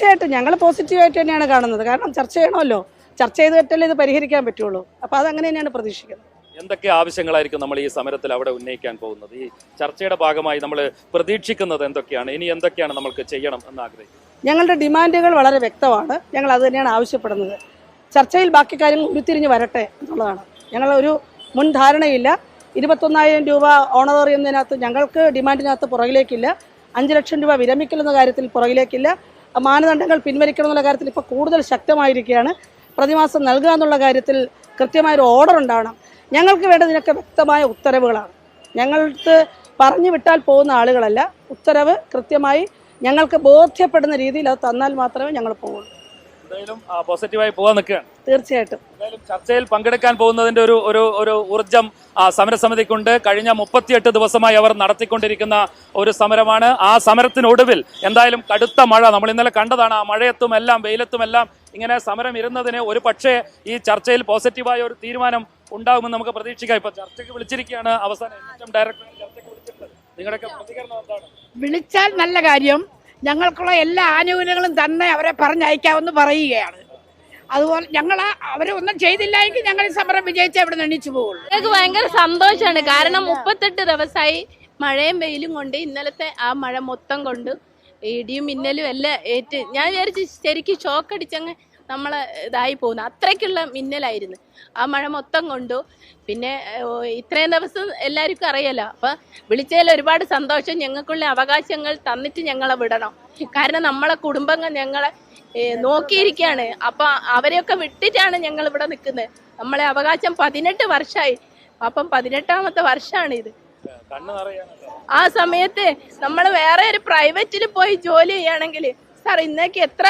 തീർച്ചയായിട്ടും ഞങ്ങൾ പോസിറ്റീവായിട്ട് തന്നെയാണ് കാണുന്നത്. കാരണം ചർച്ച ചെയ്യണമല്ലോ. ചർച്ച ചെയ്തിട്ടല്ലേ ഇത് പരിഹരിക്കാൻ പറ്റുള്ളൂ. അപ്പോൾ അതങ്ങനെ തന്നെയാണ് പ്രതീക്ഷിക്കുന്നത്. എന്തൊക്കെ ആവശ്യങ്ങളായിരിക്കും നമ്മൾ ഈ സമരത്തിൽ അവിടെ ഉന്നയിക്കാൻ പോകുന്നത്? ഈ ചർച്ചയുടെ ഭാഗമായി നമ്മൾ പ്രതീക്ഷിക്കുന്നത് എന്തൊക്കെയാണ്? ഇനി എന്തൊക്കെയാണ് നമ്മൾക്ക് ചെയ്യണം എന്ന് ആഗ്രഹിക്കുന്നത്? ഞങ്ങളുടെ ഡിമാൻഡുകൾ വളരെ വ്യക്തമാണ്. ഞങ്ങൾ അത് തന്നെയാണ് ആവശ്യപ്പെടുന്നത്. ചർച്ചയിൽ ബാക്കി കാര്യങ്ങൾ ഉരുത്തിരിഞ്ഞ് വരട്ടെ എന്നുള്ളതാണ്. ഞങ്ങൾ ഒരു മുൻ ധാരണയില്ല. ഇരുപത്തൊന്നായിരം രൂപ ഓണറേറിയുന്നതിനകത്ത് ഞങ്ങൾക്ക് ഡിമാൻഡിനകത്ത് പുറകിലേക്കില്ല. അഞ്ച് ലക്ഷം രൂപ വിരമിക്കലെന്ന കാര്യത്തിൽ പുറകിലേക്കില്ല. മാനദണ്ഡങ്ങൾ പിൻവലിക്കണമെന്നുള്ള കാര്യത്തിൽ ഇപ്പോൾ കൂടുതൽ ശക്തമായിരിക്കുകയാണ്. പ്രതിമാസം നൽകുക എന്നുള്ള കാര്യത്തിൽ കൃത്യമായൊരു ഓർഡർ ഉണ്ടാവണം. ഞങ്ങൾക്ക് വേണ്ടതിനൊക്കെ വ്യക്തമായ ഉത്തരവുകളാണ്. ഞങ്ങൾക്ക് പറഞ്ഞു വിട്ടാൽ പോകുന്ന ആളുകളല്ല. ഉത്തരവ് കൃത്യമായി ഞങ്ങൾക്ക് ബോധ്യപ്പെടുന്ന രീതിയിൽ അത് തന്നാൽ മാത്രമേ ഞങ്ങൾ പോകുള്ളൂ എന്തായാലും പോസിറ്റീവായി പോകാൻ നിൽക്കുകയാണ്. തീർച്ചയായിട്ടും. എന്തായാലും ചർച്ചയിൽ പങ്കെടുക്കാൻ പോകുന്നതിന്റെ ഒരു ഒരു ഒരു ഊർജം ആ സമരസമിതിക്കുണ്ട്. കഴിഞ്ഞ മുപ്പത്തിയെട്ട് ദിവസമായി അവർ നടത്തിക്കൊണ്ടിരിക്കുന്ന ഒരു സമരമാണ്. ആ സമരത്തിനൊടുവിൽ എന്തായാലും കടുത്ത മഴ. നമ്മൾ ഇന്നലെ കണ്ടതാണ് ആ മഴയത്തും എല്ലാം വെയിലത്തും എല്ലാം ഇങ്ങനെ സമരം ഇരുന്നതിന് ഒരു പക്ഷേ ഈ ചർച്ചയിൽ പോസിറ്റീവായ ഒരു തീരുമാനം ഉണ്ടാകുമെന്ന് നമുക്ക് പ്രതീക്ഷിക്കാം. ഇപ്പൊ ചർച്ചയ്ക്ക് വിളിച്ചിരിക്കുകയാണ് അവസാനം ഡയറക്ടർ ചർച്ചയ്ക്ക് വിളിച്ചിട്ടുണ്ട് നിങ്ങളുടെയൊക്കെ പ്രതികരണം എന്താണ്? വിളിച്ചാൽ നല്ല കാര്യം. ഞങ്ങൾക്കുള്ള എല്ലാ ആനുകൂല്യങ്ങളും തന്നെ അവരെ പറഞ്ഞയക്കാമെന്ന് പറയുകയാണ്. അതുപോലെ ഞങ്ങൾ അവരെ ഒന്നും ചെയ്തില്ല എങ്കിൽ ഞങ്ങൾ ഈ സമരം വിജയിച്ച് അവിടെ എണീച്ചു പോകുള്ളൂ ഞങ്ങൾക്ക് ഭയങ്കര സന്തോഷമാണ്. കാരണം മുപ്പത്തെട്ട് ദിവസമായി മഴയും വെയിലും കൊണ്ട് ഇന്നലത്തെ ആ മഴ മൊത്തം കൊണ്ട് ഇടിയും മിന്നലും എല്ലാം ഏറ്റ് ഞാൻ വിചാരിച്ചു ശരിക്കും ഷോക്ക് നമ്മളെ ഇതായി പോകുന്നു. അത്രയ്ക്കുള്ള മിന്നലായിരുന്നു. ആ മഴ മൊത്തം കൊണ്ടു. പിന്നെ ഇത്രയും ദിവസം എല്ലാവർക്കും അറിയാലോ. അപ്പൊ വിളിച്ചതിൽ ഒരുപാട് സന്തോഷം. ഞങ്ങൾക്കുള്ള അവകാശങ്ങൾ തന്നിട്ട് ഞങ്ങളെ വിടണം. കാരണം നമ്മളെ കുടുംബങ്ങൾ ഞങ്ങളെ നോക്കിയിരിക്കുകയാണ് അപ്പൊ അവരെയൊക്കെ വിട്ടിട്ടാണ് ഞങ്ങൾ ഇവിടെ നിൽക്കുന്നത്. നമ്മളെ അവകാശം പതിനെട്ട് വർഷമായി അപ്പം പതിനെട്ടാമത്തെ വർഷമാണ് ഇത് ആ സമയത്ത് നമ്മൾ വേറെ ഒരു പ്രൈവറ്റിൽ പോയി ജോലി ചെയ്യുകയാണെങ്കിൽ സാർ ഇന്നേക്ക് എത്ര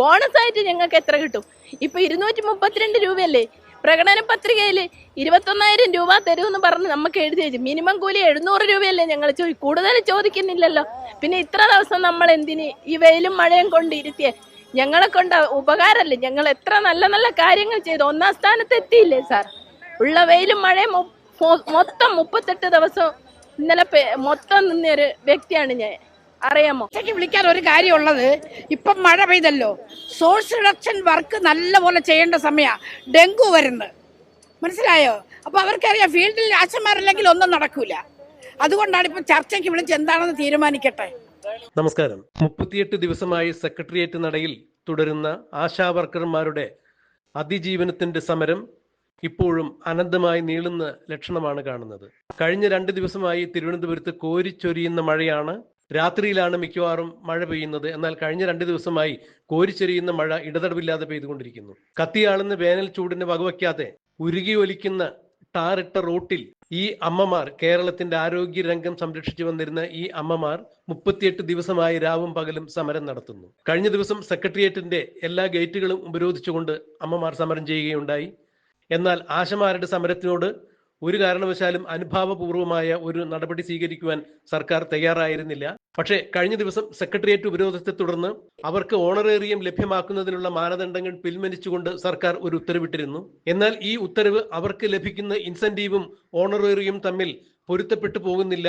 ബോണസ് ആയിട്ട് ഞങ്ങൾക്ക് എത്ര കിട്ടും? ഇപ്പൊ ഇരുന്നൂറ്റി മുപ്പത്തിരണ്ട് രൂപയല്ലേ? പ്രകടന പത്രികയിൽ ഇരുപത്തൊന്നായിരം രൂപ തരുമെന്ന് പറഞ്ഞ് നമുക്ക് എഴുതി വെച്ചു. മിനിമം കൂലി എഴുന്നൂറ് രൂപയല്ലേ ഞങ്ങൾ ചോദി കൂടുതൽ ചോദിക്കുന്നില്ലല്ലോ. പിന്നെ ഇത്ര ദിവസം നമ്മൾ എന്തിന് ഈ വെയിലും മഴയും കൊണ്ട് ഇരുത്തിയേ? ഞങ്ങളെ കൊണ്ട് ഉപകാരമല്ലേ? ഞങ്ങൾ എത്ര നല്ല നല്ല കാര്യങ്ങൾ ചെയ്തു. ഒന്നാം സ്ഥാനത്ത് എത്തിയില്ലേ സാർ? ഉള്ള വെയിലും മഴയും മൊത്തം മുപ്പത്തെട്ട് ദിവസം ഇന്നലെ മൊത്തം നിന്നൊരു വ്യക്തിയാണ് ഞാൻ. അറിയാമോ? ഉച്ചയ്ക്ക് വിളിക്കാൻ ഒരു കാര്യമുള്ളത് ഇപ്പം മഴ പെയ്തല്ലോ. സോഴ്സ് റിഡക്ഷൻ വർക്ക് നല്ലപോലെ ചെയ്യേണ്ട സമയമാണ് ഡെങ്കു വരുന്നത്. മനസ്സിലായോ? അപ്പൊ അവർക്കറിയാം ഫീൽഡിൽ രാശന്മാരില്ലെങ്കിൽ ഒന്നും നടക്കൂല. അതുകൊണ്ടാണ് ഇപ്പൊ ചർച്ചയ്ക്ക് വിളിച്ച് എന്താണെന്ന് തീരുമാനിക്കട്ടെ. നമസ്കാരം. മുപ്പത്തിയെട്ട് ദിവസമായി സെക്രട്ടേറിയറ്റ് നടയിൽ തുടരുന്ന ആശാ വർക്കർമാരുടെ അതിജീവനത്തിന്റെ സമരം ഇപ്പോഴും അനന്തമായി നീളുന്ന ലക്ഷണമാണ് കാണുന്നത്. കഴിഞ്ഞ രണ്ട് ദിവസമായി തിരുവനന്തപുരത്ത് കോരിച്ചൊരിയുന്ന മഴയാണ് രാത്രിയിലാണ് മിക്കവാറും മഴ പെയ്യുന്നത്. എന്നാൽ കഴിഞ്ഞ രണ്ട് ദിവസമായി കോരിച്ചെരിയുന്ന മഴ ഇടതടവില്ലാതെ പെയ്തുകൊണ്ടിരിക്കുന്നു. കത്തിയാളുന്ന വേനൽ ചൂടിന് വകവയ്ക്കാതെ ഉരുകി ഒലിക്കുന്ന ടാറിട്ട റോട്ടിൽ ഈ അമ്മമാർ കേരളത്തിന്റെ ആരോഗ്യ രംഗം സംരക്ഷിച്ചു വന്നിരുന്ന ഈ അമ്മമാർ മുപ്പത്തിയെട്ട് ദിവസമായി രാവും പകലും സമരം നടത്തുന്നു. കഴിഞ്ഞ ദിവസം സെക്രട്ടേറിയറ്റിന്റെ എല്ലാ ഗേറ്റുകളും ഉപരോധിച്ചുകൊണ്ട് അമ്മമാർ സമരം ചെയ്യുകയുണ്ടായി. എന്നാൽ ആശമാരുടെ സമരത്തിനോട് ഒരു കാരണവശാലും അനുഭാവപൂർവമായ ഒരു നടപടി സ്വീകരിക്കുവാൻ സർക്കാർ തയ്യാറായിരുന്നില്ല. പക്ഷേ കഴിഞ്ഞ ദിവസം സെക്രട്ടേറിയറ്റ് ഉപരോധത്തെ തുടർന്ന് അവർക്ക് ഓണറേറിയം ലഭ്യമാക്കുന്നതിനുള്ള മാനദണ്ഡങ്ങൾ പിൻവലിച്ചുകൊണ്ട് സർക്കാർ ഒരു ഉത്തരവിട്ടിരുന്നു. എന്നാൽ ഈ ഉത്തരവ് അവർക്ക് ലഭിക്കുന്ന ഇൻസെന്റീവും ഓണറേറിയം തമ്മിൽ പൊരുത്തപ്പെട്ടു പോകുന്നില്ല.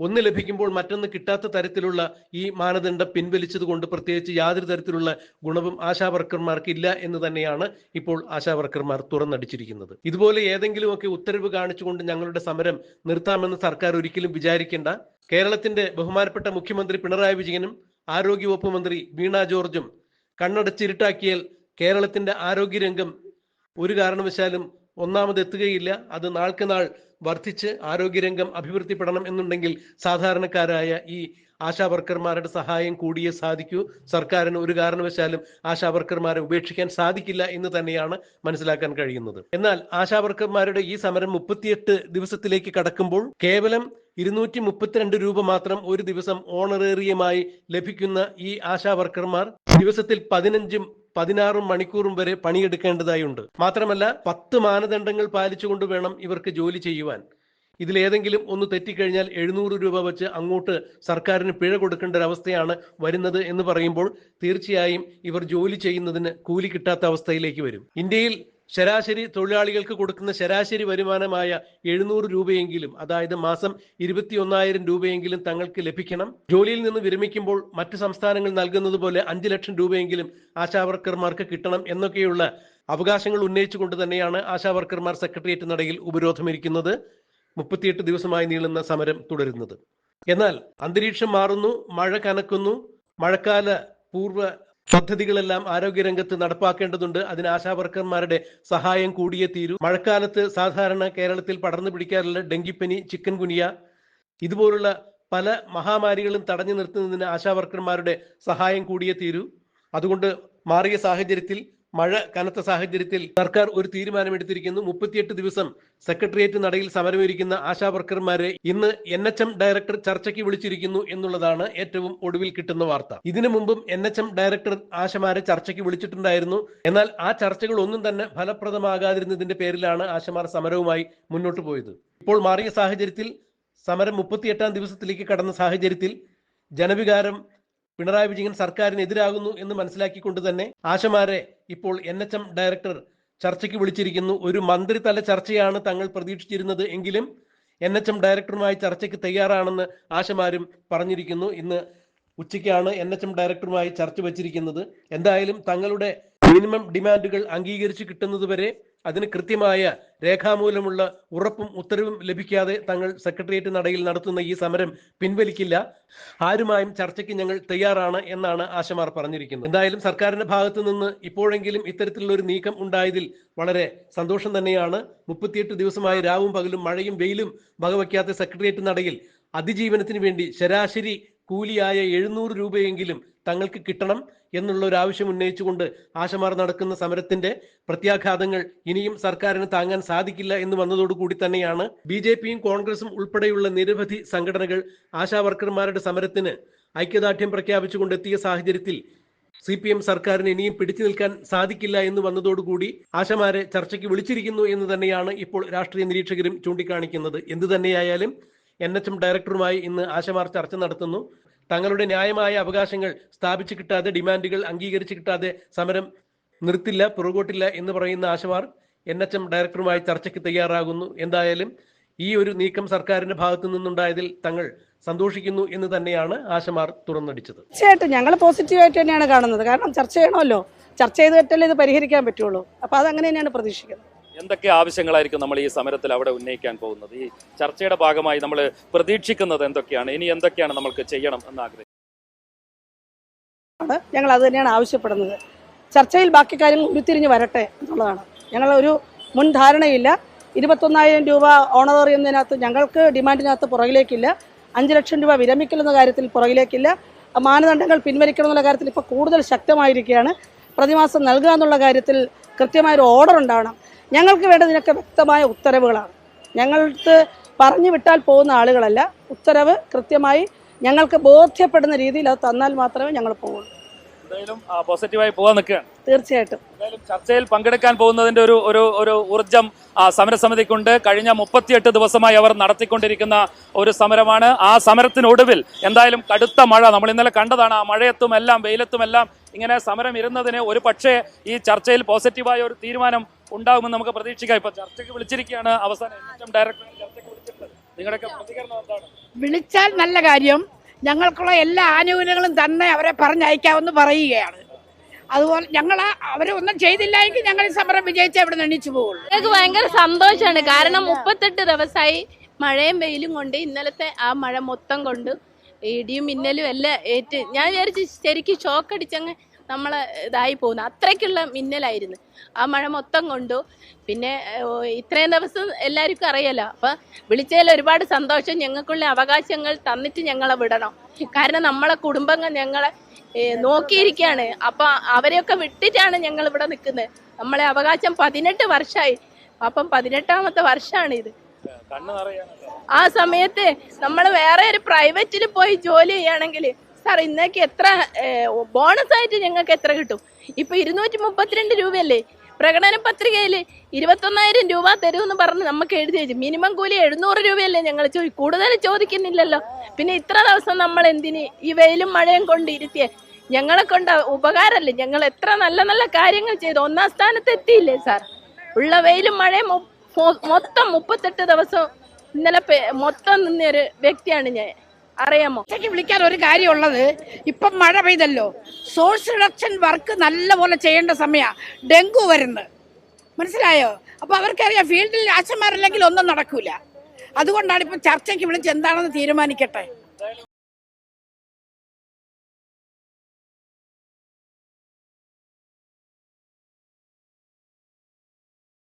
ഒന്ന് ലഭിക്കുമ്പോൾ മറ്റൊന്ന് കിട്ടാത്ത തരത്തിലുള്ള ഈ മാനദണ്ഡം പിൻവലിച്ചതുകൊണ്ട് പ്രത്യേകിച്ച് യാതൊരു തരത്തിലുള്ള ഗുണവും ആശാ വർക്കർമാർക്ക് ഇല്ല എന്ന് തന്നെയാണ് ഇപ്പോൾ ആശാ വർക്കർമാർ തുറന്നടിച്ചിരിക്കുന്നത്. ഇതുപോലെ ഏതെങ്കിലുമൊക്കെ ഉത്തരവ് കാണിച്ചുകൊണ്ട് ഞങ്ങളുടെ സമരം നിർത്താമെന്ന് സർക്കാർ ഒരിക്കലും വിചാരിക്കേണ്ട. കേരളത്തിന്റെ ബഹുമാനപ്പെട്ട മുഖ്യമന്ത്രി പിണറായി വിജയനും ആരോഗ്യവകുപ്പ് മന്ത്രി വീണ ജോർജും കണ്ണടച്ചിരുട്ടാക്കിയാൽ കേരളത്തിന്റെ ആരോഗ്യരംഗം ഒരു കാരണവശാലും ഒന്നാമത് എത്തുകയില്ല. അത് നാൾക്ക് നാൾ വർദ്ധിച്ച് ആരോഗ്യരംഗം അഭിവൃദ്ധിപ്പെടണം എന്നുണ്ടെങ്കിൽ സാധാരണക്കാരായ ഈ ആശാ വർക്കർമാരുടെ സഹായം കൂടിയേ സാധിക്കൂ. സർക്കാരിന് ഒരു കാരണവശാലും ആശാ വർക്കർമാരെ ഉപേക്ഷിക്കാൻ സാധിക്കില്ല എന്ന് തന്നെയാണ് മനസ്സിലാക്കാൻ കഴിയുന്നത്. എന്നാൽ ആശാ വർക്കർമാരുടെ ഈ സമരം മുപ്പത്തിയെട്ട് ദിവസത്തിലേക്ക് കടക്കുമ്പോൾ കേവലം ഇരുന്നൂറ്റി മുപ്പത്തിരണ്ട് രൂപ മാത്രം ഒരു ദിവസം ഓണറേറിയമായി ലഭിക്കുന്ന ഈ ആശാ വർക്കർമാർ ദിവസത്തിൽ പതിനഞ്ചും പതിനാറും മണിക്കൂറും വരെ പണിയെടുക്കേണ്ടതായുണ്ട്. മാത്രമല്ല പത്ത് മാനദണ്ഡങ്ങൾ പാലിച്ചുകൊണ്ട് വേണം ഇവർക്ക് ജോലി ചെയ്യുവാൻ. ഇതിലേതെങ്കിലും ഒന്ന് തെറ്റിക്കഴിഞ്ഞാൽ എഴുന്നൂറ് രൂപ വെച്ച് അങ്ങോട്ട് സർക്കാരിന് പിഴ കൊടുക്കേണ്ട ഒരവസ്ഥയാണ് വരുന്നത് എന്ന് പറയുമ്പോൾ തീർച്ചയായും ഇവർ ജോലി ചെയ്യുന്നതിന് കൂലി കിട്ടാത്ത അവസ്ഥയിലേക്ക് വരും. ഇന്ത്യയിൽ ശരാശരി തൊഴിലാളികൾക്ക് കൊടുക്കുന്ന ശരാശരി വരുമാനമായ എഴുന്നൂറ് രൂപയെങ്കിലും അതായത് മാസം ഇരുപത്തി ഒന്നായിരം രൂപയെങ്കിലും തങ്ങൾക്ക് ലഭിക്കണം. ജോലിയിൽ നിന്ന് വിരമിക്കുമ്പോൾ മറ്റ് സംസ്ഥാനങ്ങൾ നൽകുന്നത് പോലെ അഞ്ച് ലക്ഷം രൂപയെങ്കിലും ആശാവർക്കർമാർക്ക് കിട്ടണം എന്നൊക്കെയുള്ള അവകാശങ്ങൾ ഉന്നയിച്ചുകൊണ്ട് തന്നെയാണ് ആശാവർക്കർമാർ സെക്രട്ടേറിയറ്റ് നടയിൽ ഉപരോധമിരിക്കുന്നത്. മുപ്പത്തിയെട്ട് ദിവസമായി നീളുന്ന സമരം തുടരുന്നത്. എന്നാൽ അന്തരീക്ഷം മാറുന്നു മഴ കനക്കുന്നു. മഴക്കാല പൂർവ പദ്ധതികളെല്ലാം ആരോഗ്യരംഗത്ത് നടപ്പാക്കേണ്ടതുണ്ട്. അതിന് ആശാവർക്കർമാരുടെ സഹായം കൂടിയേ തീരൂ. മഴക്കാലത്ത് സാധാരണ കേരളത്തിൽ പടർന്നു പിടിക്കാറുള്ള ഡെങ്കിപ്പനി ചിക്കൻ ഗുനിയ ഇതുപോലുള്ള പല മഹാമാരികളും തടഞ്ഞു നിർത്തുന്നതിന് ആശാവർക്കർമാരുടെ സഹായം കൂടിയേ തീരൂ. അതുകൊണ്ട് മാറിയ സാഹചര്യത്തിൽ മഴ കനത്ത സാഹചര്യത്തിൽ സർക്കാർ ഒരു തീരുമാനമെടുത്തിരിക്കുന്നു. മുപ്പത്തിയെട്ട് ദിവസം സെക്രട്ടേറിയറ്റ് നടയിൽ സമരമിരിക്കുന്ന ആശാവർക്കർമാരെ ഇന്ന് എൻ എച്ച് എം ഡയറക്ടർ ചർച്ചയ്ക്ക് വിളിച്ചിരിക്കുന്നു എന്നുള്ളതാണ് ഏറ്റവും ഒടുവിൽ കിട്ടുന്ന വാർത്ത. ഇതിനു മുമ്പും എൻ എച്ച് എം ഡയറക്ടർ ആശമാരെ ചർച്ചയ്ക്ക് വിളിച്ചിട്ടുണ്ടായിരുന്നു. എന്നാൽ ആ ചർച്ചകൾ ഒന്നും തന്നെ ഫലപ്രദമാകാതിരുന്നതിന്റെ പേരിലാണ് ആശമാർ സമരവുമായി മുന്നോട്ട് പോയത്. ഇപ്പോൾ മാറിയ സാഹചര്യത്തിൽ സമരം മുപ്പത്തിയെട്ടാം ദിവസത്തിലേക്ക് കടന്ന സാഹചര്യത്തിൽ ജനവികാരം പിണറായി വിജയൻ സർക്കാരിനെതിരാകുന്നു എന്ന് മനസ്സിലാക്കിക്കൊണ്ട് തന്നെ ആശമാരെ ഇപ്പോൾ എൻ എച്ച് എം ഡയറക്ടർ ചർച്ചയ്ക്ക് വിളിച്ചിരിക്കുന്നു. ഒരു മന്ത്രിതല ചർച്ചയാണ് തങ്ങൾ പ്രതീക്ഷിച്ചിരുന്നത് എങ്കിലും എൻ എച്ച് എം ഡയറക്ടറുമായി ചർച്ചയ്ക്ക് തയ്യാറാണെന്ന് ആശമാരും പറഞ്ഞിരിക്കുന്നു. ഇന്ന് ഉച്ചയ്ക്കാണ് എൻ എച്ച് എം ഡയറക്ടറുമായി ചർച്ച വച്ചിരിക്കുന്നത്. എന്തായാലും തങ്ങളുടെ മിനിമം ഡിമാൻഡുകൾ അംഗീകരിച്ച് കിട്ടുന്നതുവരെ അതിന് കൃത്യമായ രേഖാമൂലമുള്ള ഉറപ്പും ഉത്തരവും ലഭിക്കാതെ തങ്ങൾ സെക്രട്ടേറിയറ്റ് നടയിൽ നടത്തുന്ന ഈ സമരം പിൻവലിക്കില്ല. ആരുമായും ചർച്ചയ്ക്ക് ഞങ്ങൾ തയ്യാറാണ് എന്നാണ് ആശമാർ പറഞ്ഞിരിക്കുന്നത്. എന്തായാലും സർക്കാരിന്റെ ഭാഗത്തു നിന്ന് ഇപ്പോഴെങ്കിലും ഇത്തരത്തിലുള്ള ഒരു നീക്കം ഉണ്ടായതിൽ വളരെ സന്തോഷം തന്നെയാണ്. മുപ്പത്തിയെട്ട് ദിവസമായി രാവും പകലും മഴയും വെയിലും വകവയ്ക്കാത്ത സെക്രട്ടേറിയറ്റ് നടയിൽ അതിജീവനത്തിന് വേണ്ടി ശരാശരി കൂലിയായ എഴുന്നൂറ് രൂപയെങ്കിലും തങ്ങൾക്ക് കിട്ടണം എന്നുള്ള ഒരു ആവശ്യം ഉന്നയിച്ചുകൊണ്ട് ആശമാർ നടക്കുന്ന സമരത്തിന്റെ പ്രത്യാഘാതങ്ങൾ ഇനിയും സർക്കാരിന് താങ്ങാൻ സാധിക്കില്ല എന്ന് വന്നതോടുകൂടി തന്നെയാണ് ബി ജെ പിയും കോൺഗ്രസും ഉൾപ്പെടെയുള്ള നിരവധി സംഘടനകൾ ആശാവർക്കർമാരുടെ സമരത്തിന് ഐക്യദാർഢ്യം പ്രഖ്യാപിച്ചുകൊണ്ട് എത്തിയ സാഹചര്യത്തിൽ സി പി എം സർക്കാരിന് ഇനിയും പിടിച്ചു നിൽക്കാൻ സാധിക്കില്ല എന്ന് വന്നതോടുകൂടി ആശമാരെ ചർച്ചയ്ക്ക് വിളിച്ചിരിക്കുന്നു എന്ന് തന്നെയാണ് ഇപ്പോൾ രാഷ്ട്രീയ നിരീക്ഷകരും ചൂണ്ടിക്കാണിക്കുന്നത്. എന്തു തന്നെയായാലും എൻ എച്ച് എം ഡയറക്ടറുമായി ഇന്ന് ആശമാർ ചർച്ച നടത്തുന്നു. തങ്ങളുടെ ന്യായമായ അവകാശങ്ങൾ സ്ഥാപിച്ചു കിട്ടാതെ ഡിമാൻഡുകൾ അംഗീകരിച്ചു കിട്ടാതെ സമരം നിർത്തില്ല പുറകോട്ടില്ല എന്ന് പറയുന്ന ആശമാർ എൻ എച്ച് എം ഡയറക്ടറുമായി ചർച്ചയ്ക്ക് തയ്യാറാകുന്നു. എന്തായാലും ഈ ഒരു നീക്കം സർക്കാരിന്റെ ഭാഗത്തു നിന്നുണ്ടായതിൽ തങ്ങൾ സന്തോഷിക്കുന്നു എന്ന് തന്നെയാണ് ആശമാർ തുറന്നടിച്ചത്. തീർച്ചയായിട്ടും ഞങ്ങൾ പോസിറ്റീവായിട്ട് തന്നെയാണ് കാണുന്നത്. കാരണം ചർച്ച ചെയ്യണമല്ലോ. ചർച്ച ചെയ്തിട്ടല്ലേ ഇത് പരിഹരിക്കാൻ പറ്റുള്ളൂ. അപ്പോൾ അങ്ങനെ തന്നെയാണ് പ്രതീക്ഷിക്കുന്നത്. എന്തൊക്കെ ആവശ്യങ്ങളായിരിക്കും നമ്മൾ ഈ സമരത്തിൽ അവിടെ ഉന്നയിക്കാൻ പോകുന്നത്? ഈ ചർച്ചയുടെ ഭാഗമായി നമ്മൾ പ്രതീക്ഷിക്കുന്നത് എന്തൊക്കെയാണ്? ഇനി എന്തൊക്കെയാണ് നമ്മൾക്ക് ചെയ്യണം എന്ന് ആഗ്രഹിക്കുന്നത് ഞങ്ങൾ അത് തന്നെയാണ് ആവശ്യപ്പെടുന്നത്. ചർച്ചയിൽ ബാക്കി കാര്യങ്ങൾ ഉരുത്തിരിഞ്ഞ് വരട്ടെ എന്നുള്ളതാണ്. ഞങ്ങൾ ഒരു മുൻ ധാരണയില്ല. ഇരുപത്തൊന്നായിരം രൂപ ഓണററി എന്നതിനകത്ത് ഞങ്ങൾക്ക് ഡിമാൻഡിനകത്ത് പുറകിലേക്കില്ല. അഞ്ച് ലക്ഷം രൂപ വിരമിക്കലെന്ന കാര്യത്തിൽ പുറകിലേക്കില്ല. മാനദണ്ഡങ്ങൾ പിൻവലിക്കണം എന്നുള്ള കാര്യത്തിൽ ഇപ്പോൾ കൂടുതൽ ശക്തമായിരിക്കുകയാണ്. പ്രതിമാസം നൽകുക എന്നുള്ള കാര്യത്തിൽ കൃത്യമായൊരു ഓർഡർ ഉണ്ടാവണം. ഞങ്ങൾക്ക് വേണ്ടതിനൊക്കെ വ്യക്തമായ ഉത്തരവുകളാണ്. ഞങ്ങൾക്ക് പറഞ്ഞു വിട്ടാൽ പോകുന്ന ആളുകളല്ല. ഉത്തരവ് കൃത്യമായി ഞങ്ങൾക്ക് ബോധ്യപ്പെടുന്ന രീതിയിൽ അത് തന്നാൽ മാത്രമേ ഞങ്ങൾ പോകുള്ളൂ എന്തായാലും പോസിറ്റീവായി പോകാൻ നിൽക്കുകയാണ്. തീർച്ചയായിട്ടും. എന്തായാലും ചർച്ചയിൽ പങ്കെടുക്കാൻ പോകുന്നതിന്റെ ഒരു ഒരു ഒരു ഊർജം ആ സമരസമിതിക്കുണ്ട്. കഴിഞ്ഞ മുപ്പത്തിയെട്ട് ദിവസമായി അവർ നടത്തിക്കൊണ്ടിരിക്കുന്ന ഒരു സമരമാണ്. ആ സമരത്തിനൊടുവിൽ എന്തായാലും കടുത്ത മഴ നമ്മൾ ഇന്നലെ കണ്ടതാണ് ആ മഴയത്തും എല്ലാം വെയിലത്തും എല്ലാം ഇങ്ങനെ സമരം ഇരുന്നതിന് ഒരു പക്ഷേ ഈ ചർച്ചയിൽ പോസിറ്റീവായ ഒരു തീരുമാനം ഉണ്ടാകുമെന്ന് നമുക്ക് പ്രതീക്ഷിക്കാം. ഇപ്പൊ ചർച്ചയ്ക്ക് വിളിച്ചിരിക്കുകയാണ് അവസാനം NHM ഡയറക്ടറെ ചർച്ചയ്ക്ക് വിളിച്ചിട്ടുണ്ട് നിങ്ങളുടെയൊക്കെ പ്രതികരണം എന്താണ്? വിളിച്ചാൽ നല്ല കാര്യം. ഞങ്ങൾക്കുള്ള എല്ലാ ആനുകൂല്യങ്ങളും തന്നെ അവരെ പറഞ്ഞയക്കാമെന്ന് പറയുകയാണ്. അതുപോലെ ഞങ്ങൾ അവരെ ഒന്നും ചെയ്തില്ല എങ്കിൽ ഞങ്ങൾ ഈ സമരം വിജയിച്ച് അവിടെ നിന്ന് എണീച്ചു പോകുള്ളൂ ഞങ്ങൾക്ക് ഭയങ്കര സന്തോഷമാണ്. കാരണം മുപ്പത്തെട്ട് ദിവസമായി മഴയും വെയിലും കൊണ്ട് ഇന്നലത്തെ ആ മഴ മൊത്തം കൊണ്ട് ഇടിയും മിന്നലും എല്ലാം ഏറ്റ് ഞാൻ വിചാരിച്ചു ശരിക്കും ഷോക്ക് നമ്മളെ ഇതായി പോകുന്നു. അത്രയ്ക്കുള്ള മിന്നലായിരുന്നു. ആ മഴ മൊത്തം കൊണ്ടു. പിന്നെ ഇത്രയും ദിവസം എല്ലാവർക്കും അറിയാലോ. അപ്പം വിളിച്ചതിൽ ഒരുപാട് സന്തോഷം. ഞങ്ങൾക്കുള്ള അവകാശങ്ങൾ തന്നിട്ട് ഞങ്ങളെ വിടണം. കാരണം നമ്മളെ കുടുംബങ്ങൾ ഞങ്ങളെ നോക്കിയിരിക്കുകയാണ് അപ്പൊ അവരെയൊക്കെ വിട്ടിട്ടാണ് ഞങ്ങൾ ഇവിടെ നിൽക്കുന്നത്. നമ്മളെ അവകാശം പതിനെട്ട് വർഷമായി. അപ്പം പതിനെട്ടാമത്തെ വർഷമാണ് ഇത് ആ സമയത്ത് നമ്മൾ വേറെ ഒരു പ്രൈവറ്റിൽ പോയി ജോലി ചെയ്യുകയാണെങ്കിൽ സാർ ഇന്നേക്ക് എത്ര ബോണസ് ആയിട്ട് ഞങ്ങൾക്ക് എത്ര കിട്ടും? ഇപ്പൊ ഇരുന്നൂറ്റി മുപ്പത്തിരണ്ട് രൂപയല്ലേ? പ്രകടന പത്രികയിൽ ഇരുപത്തൊന്നായിരം രൂപ തരുമെന്ന് പറഞ്ഞ് നമുക്ക് എഴുതി വെച്ചു. മിനിമം കൂലി എഴുന്നൂറ് രൂപയല്ലേ ഞങ്ങൾ ചോദി കൂടുതൽ ചോദിക്കുന്നില്ലല്ലോ. പിന്നെ ഇത്ര ദിവസം നമ്മൾ എന്തിന് ഈ വെയിലും മഴയും കൊണ്ട് ഇരുത്തിയേ? ഞങ്ങളെ കൊണ്ട് ഉപകാരമല്ലേ? ഞങ്ങൾ എത്ര നല്ല നല്ല കാര്യങ്ങൾ ചെയ്തു. ഒന്നാം സ്ഥാനത്ത് എത്തിയില്ലേ സാർ? ഉള്ള വെയിലും മഴയും മൊത്തം മുപ്പത്തെട്ട് ദിവസം ഇന്നലെ മൊത്തം നിന്നൊരു വ്യക്തിയാണ് ഞാൻ. അറിയാമോ? ഉച്ചയ്ക്ക് വിളിക്കാൻ ഒരു കാര്യമുള്ളത് ഇപ്പം മഴ പെയ്തല്ലോ. സോഴ്സ് റിഡക്ഷൻ വർക്ക് നല്ലപോലെ ചെയ്യേണ്ട സമയമാണ് ഡെങ്കു വരുന്നത് മനസ്സിലായോ? അപ്പൊ അവർക്കറിയാം ഫീൽഡിൽ ആശന്മാരില്ലെങ്കിൽ ഒന്നും നടക്കൂല. അതുകൊണ്ടാണ് ഇപ്പം ചർച്ചയ്ക്ക് വിളിച്ച് എന്താണെന്ന് തീരുമാനിക്കട്ടെ?